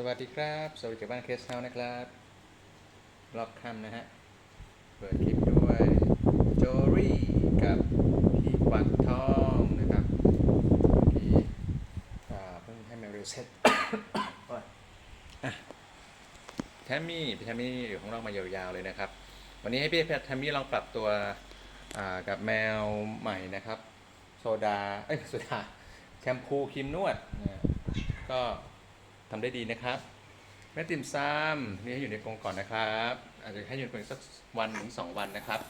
สวัสดีครับ สวัสดีจากบ้านเคสเฮานะครับรอบค่ำนะฮะ เปิดคลิปด้วยโจรี่กับพี่กวักทองนะครับเมื่อกี้อ่เพิ่งให้แมวเรีเซ็ตแทมมี่พี่แทมมี่อยู่ข้างนอกมายาวๆเลยนะครับ วันนี้ให้พี่แทมมี่ลองปรับตัวกับแมวใหม่นะครับ โซดา เอ้ย โซดา แชมพูครีมนวดนะก็ ทำได้ดีนะครับ แม่ติ่มซ้ำนี่ให้อยู่ในกรงก่อนนะครับ อาจจะให้อยู่ในกรงสักวันถึงสองวันนะครับ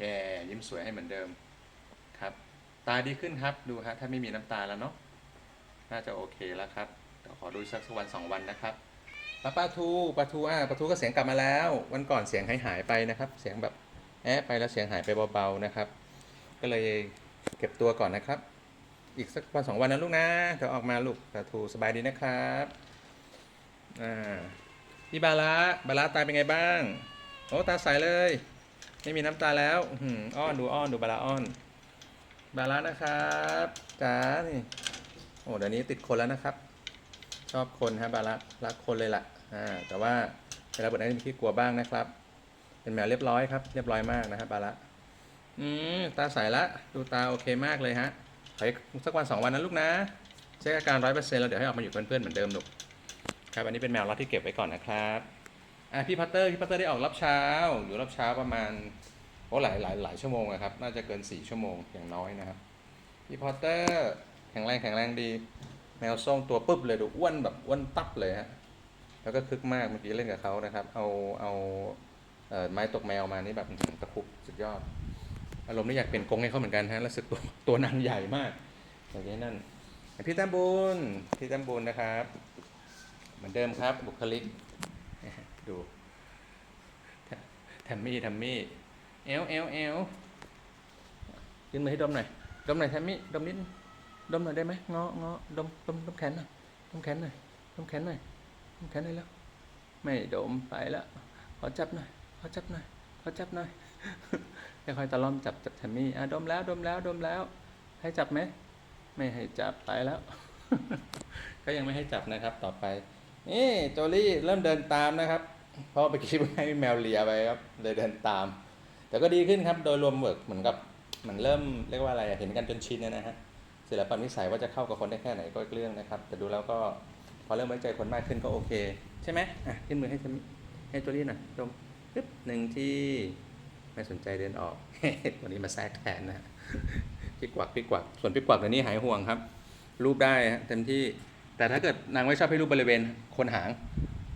แย่ยิ้มสวยให้เหมือนเดิมครับ ตาดีขึ้นครับดูฮะถ้าไม่มีน้ำตาแล้วเนาะน่าจะโอเคแล้วครับเดี๋ยวขอดูสักวันสองวันนะครับแล้วปลาทูปลาทูอะปลาทูก็เสียงกลับมาแล้ว วันก่อนเสียงหายหายไปนะครับ เสียงแบบแอะไปแล้วเสียงหายไปเบาๆนะครับ ก็เลยเก็บตัวก่อนนะครับ อีกสักวันสองวันนะลูกนะเดี๋ยวออกมาลูกปลาทูสบายดีนะครับ อ่าพี่บาระบาระตาเป็นไงบ้าง โอ้ตาใสเลย ไม่มีน้ำตาแล้วอื้อหืออ้อนดูอ้อนดูบาระอ้อน บาระนะครับจ๋านี่โอ้เดี๋ยวนี้ติดคนแล้วนะครับ ชอบคนฮะบาระรักคนเลยล่ะอ่าแต่ว่าเวลาเปิดให้มีขี้กลัวบ้างนะครับ เป็นแมวเรียบร้อยครับ เรียบร้อยมากนะครับบาระอืมตาใสละดูตาโอเคมากเลยฮะขออีกสักวันสองวันนะลูกนะเช็คอาการร้อยเปอร์เซ็นต์แล้วเดี๋ยวให้ออกมาอยู่เป็นเพื่อนๆเหมือนเดิมลูก ครับอันนี้เป็นแมวล็อตที่เก็บไว้ก่อนนะครับอะพี่พัตเตอร์พี่พัตเตอร์ได้ออกรอบเช้าอยู่รอบเช้าประมาณโอ้หลายหลายหลายชั่วโมงอะครับ น่าจะเกินสี่ชั่วโมงอย่างน้อยนะครับพี่พัตเตอร์แข็งแรงแข็งแรงดี แมวส้มตัวปุ๊บเลยดูอ้วนแบบอ้วนตับเลยฮะแล้วก็คึกมากเมื่อกี้เล่นกับเขานะครับ เอาเอาเอ่อไม้ตกแมวมานี่แบบตะคุบสุดยอด อารมณ์นี่อยากเป็นกงให้เขาเหมือนกันฮะรู้สึกตัวตัวนางใหญ่มากอย่างนี้นั่นพี่แต้มบุญพี่แต้มบุญนะครับ เหมือนเดิมครับ บุคลิก ดูแทแทมมี่แทมมี่เอลเอลเอลยื่นมือให้ดมหน่อยดมหน่อยแทมมี่ดมนิดดมหน่อยได้ไหมเงาะเงาะดมดมดมแขนหน่อยดมแขนหน่อยดมแขนหน่อยดมแขนหน่อยแล้วไม่ดมไปแล้วขอจับหน่อยขอจับหน่อยขอจับหน่อยค่อยๆตะล่อมจับจับแทมมี่อะดมแล้วดมแล้วดมแล้ว ให้จับไหมไม่ให้จับไปแล้ว ก็ยังไม่ให้จับนะครับต่อไป นี่โจลี่เริ่มเดินตามนะครับ เพราะไปคิดว่าให้แมวเลียไปครับ เลยเดินตาม แต่ก็ดีขึ้นครับ โดยรวมเวิร์กเหมือนกับเหมือนเริ่มเรียกว่าอะไรเห็นกันจนชินนะฮะศิลปะนิสัยว่าจะเข้ากับคนได้แค่ไหนก็เรื่องนะครับ แต่ดูแล้วก็พอเริ่มไว้ใจคนมากขึ้นก็โอเค ใช่ไหมอะขึ้นมือให้ให้โจลี่หน่อยดมปึ๊บหนึ่งที่ไม่สนใจเดินออกวันนี้มาแทรกแทนนะฮะพี่กวักพี่กวักส่วนพี่กวักเดี๋ยวนี้หายห่วงครับ รูปได้ฮะเต็มที่ แต่ถ้าเกิดนางไม่ชอบให้รูปบริเวณคนหาง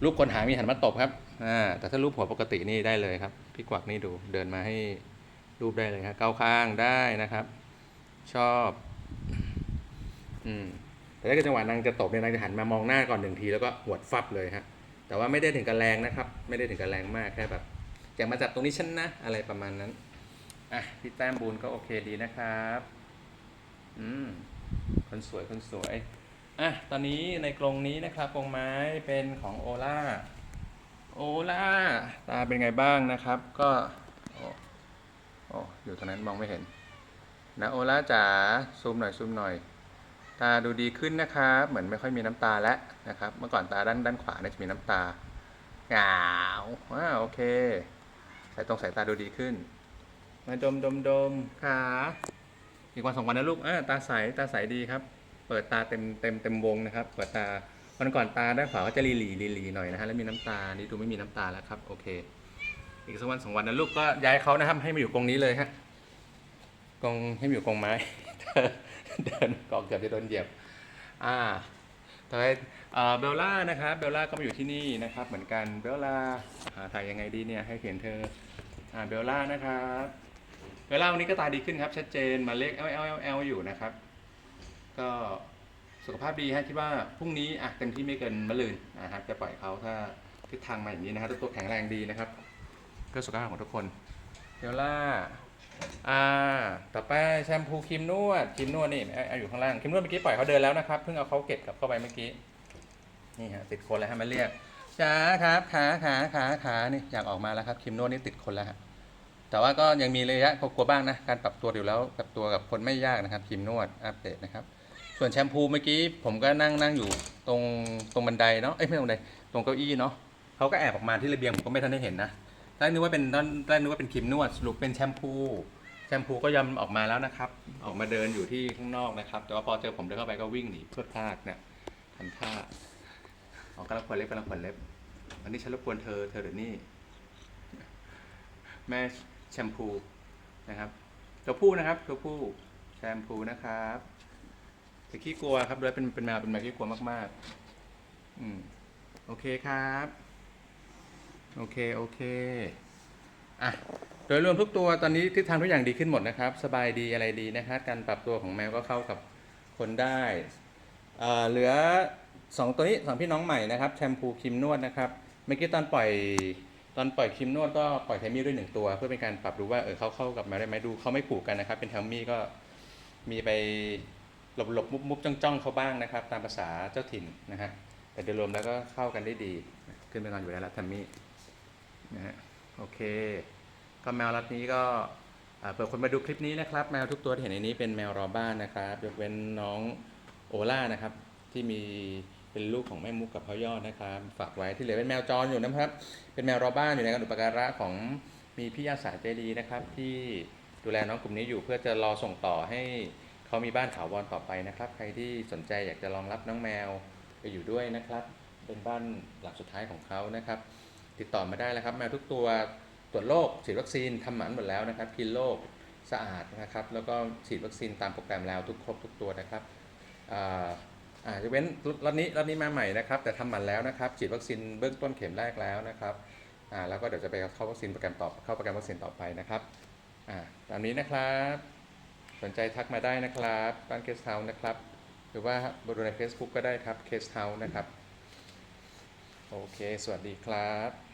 รูปคนหางมีหันมาตบครับอ่าแต่ถ้ารูปหัวปกตินี่ได้เลยครับ พี่กวักนี่ดูเดินมาให้รูปได้เลยครับเก้าข้างได้นะครับ ชอบอืมแต่ถ้าเกิดจังหวะนางจะตบเนี่ยนางจะหันมามองหน้าก่อนหนึ่งทีแล้วก็หวดฟับเลยฮะแต่ว่าไม่ได้ถึงกับแรงนะครับ ไม่ได้ถึงกับแรงมากแค่แบบอย่ามาจับตรงนี้ฉันนะอะไรประมาณนั้นอะพี่แต้มบูนก็โอเคดีนะครับ อืมคนสวยคนสวย อะ ตอนนี้ในกรงนี้นะครับกรงไม้เป็นของโอล่า โอล่า ตาเป็นไงบ้างนะครับ ก็ โอ้โออยู่ตรงนั้นมองไม่เห็น นะโอล่าจ๋า ซูมหน่อยซูมหน่อย ตาดูดีขึ้นนะครับ เหมือนไม่ค่อยมีน้ำตาแล้วนะครับ เมื่อก่อนตาด้านด้านขวาเนี่ยจะมีน้ำตาหงาวอ่าโอเค สายตรงสายตาดูดีขึ้น มาดมดมดมขาอีกวันสองวันนะลูกอ่าตาใส ตาใสดีครับ เปิดตาเต็มเต็มเต็มวงนะครับ เปิดตาวันก่อนตาด้านขวาก็จะลีหลีลีหลีหน่อยนะฮะแล้วมีน้ำตานี่ดูไม่มีน้ำตาแล้วครับโอเค อีกสักวันสองวันนะลูกก็ย้ายเขานะครับ ให้มาอยู่กรงนี้เลยฮะกรงให้มาอยู่กรงไม้เดินกองเกือบจะโดนเหยียบ อ่าต่อไปเบลล่านะครับเบลล่าก็มาอยู่ที่นี่นะครับ เหมือนกันเบลล่าหาถ่ายยังไงดีเนี่ยให้เห็นเธออ่าเบลล่านะครับเบลล่าวันนี้ก็ตาดีขึ้นครับชัดเจนมาเลข L L L L อยู่นะครับ ก็สุขภาพดีฮะคิดว่าพรุ่งนี้อะเต็มที่ไม่เกินมะรืนนะครับจะปล่อยเขาถ้าทิศทางมาอย่างนี้นะครับตัวแข็งแรงดีนะครับเพื่อสุขภาพของทุกคนเบลล่าอ่าต่อไปแชมพูครีมนวดครีมนวดนี่เอาอยู่ข้างล่างครีมนวดเมื่อกี้ปล่อยเขาเดินแล้วนะครับเพิ่งเอาเขาเก็บกลับเข้าไปเมื่อกี้นี่ฮะติดคนแล้วฮะมาเรียกจ้าครับขาขาขาขานี่อยากออกมาแล้วครับครีมนวดนี่ติดคนแล้วฮะแต่ว่าก็ยังมีระยะกลัวบ้างนะการปรับตัวอยู่แล้วกับตัวกับคนไม่ยากนะครับครีมนวดอัปเดตนะครับ ส่วนแชมพูเมื่อกี้ผมก็นั่งนั่งอยู่ตรงตรงบันไดเนาะเอ้ยไม่ตรงบันไดตรงเก้าอี้เนาะเขาก็แอบออกมาที่ระเบียงผมก็ไม่ทันได้เห็นนะแรกนึกว่าเป็นตอนแรกนึกว่าเป็นครีมนวดสรุปเป็นแชมพูแชมพูก็ยอมออกมาแล้วนะครับ ออกมาเดินอยู่ที่ข้างนอกนะครับ แต่ว่าพอเจอผมเดินเข้าไปก็วิ่งหนีเพรวดพลาดเนี่ยทำท่าออกกำลังขวนเล็บกำลังขวนเล็บอันนี้ฉันรบกวนเธอเธอเดี๋ยวนี้แม่แชมพูนะครับตัวผู้นะครับตัวผู้แชมพูนะครับ แต่ขี้กลัวครับด้วยเป็นเป็นแมวเป็นแมวขี้กลัวมากๆ อืมโอเคครับ โอเคโอเคอะโดยรวมทุกตัวตอนนี้ทิศทางทุกอย่างดีขึ้นหมดนะครับ สบายดีอะไรดีนะครับการปรับตัวของแมวก็เข้ากับคนได้เอ่อเหลือ 2 ตัวนี้สองพี่น้องใหม่นะครับแชมพูครีมนวดนะครับเมื่อกี้ตอนปล่อยตอนปล่อยครีมนวดก็ปล่อยไทมี่ด้วยหนึ่งตัว เพื่อเป็นการปรับดูว่าเออเขาเข้ากับแมวได้ไหมดูเขาไม่ผูกกันนะครับ เป็นแทมมี่ก็มีไป หลบหลบมุบมุบจ้องจ้องเขาบ้างนะครับ ตามภาษาเจ้าถิ่นนะฮะแต่โดยรวมแล้วก็เข้ากันได้ดี ขึ้นไปนอนอยู่ได้แล้วแทมมี่นะฮะโอเค ก็แมวรัดนี้ก็เปิดคนมาดูคลิปนี้นะครับ แมวทุกตัวที่เห็นในนี้เป็นแมวรอบ้านนะครับ ยกเว้นน้องโอล่านะครับ ที่มีเป็นลูกของแม่มุกกับพ่อยอดนะครับ ฝากไว้ที่เหลือเป็นแมวจรอยู่นะครับ เป็นแมวรอบ้านอยู่ในการอุปการะของมีพี่อาสาใจดีนะครับ ที่ดูแลน้องกลุ่มนี้อยู่เพื่อจะรอส่งต่อให้ เขามีบ้านถาวรต่อไปนะครับ ใครที่สนใจอยากจะรองรับน้องแมวไปอยู่ด้วยนะครับ เป็นบ้านหลังสุดท้ายของเขานะครับ ติดต่อมาได้แล้วครับแมวทุกตัวตรวจโรคฉีดวัคซีนทำหมันหมดแล้วนะครับกินโรคสะอาดนะครับ แล้วก็ฉีดวัคซีนตามโปรแกรมแล้วทุกครบทุกตัวนะครับอ่าอาจจะเว้นรอบนี้รอบนี้มาใหม่นะครับ แต่ทำหมันแล้วนะครับ ฉีดวัคซีนเบื้องต้นเข็มแรกแล้วนะครับอ่าแล้วก็เดี๋ยวจะไปเข้าวัคซีนโปรแกรมต่อเข้าโปรแกรมวัคซีนต่อไปนะครับอ่าตามนี้นะครับ สนใจทักมาได้นะครับบ้านเคสเฮาส์นะครับ หรือว่าบนใน Facebook ก็ได้ครับเคสเฮาส์นะครับ โอเค สวัสดีครับ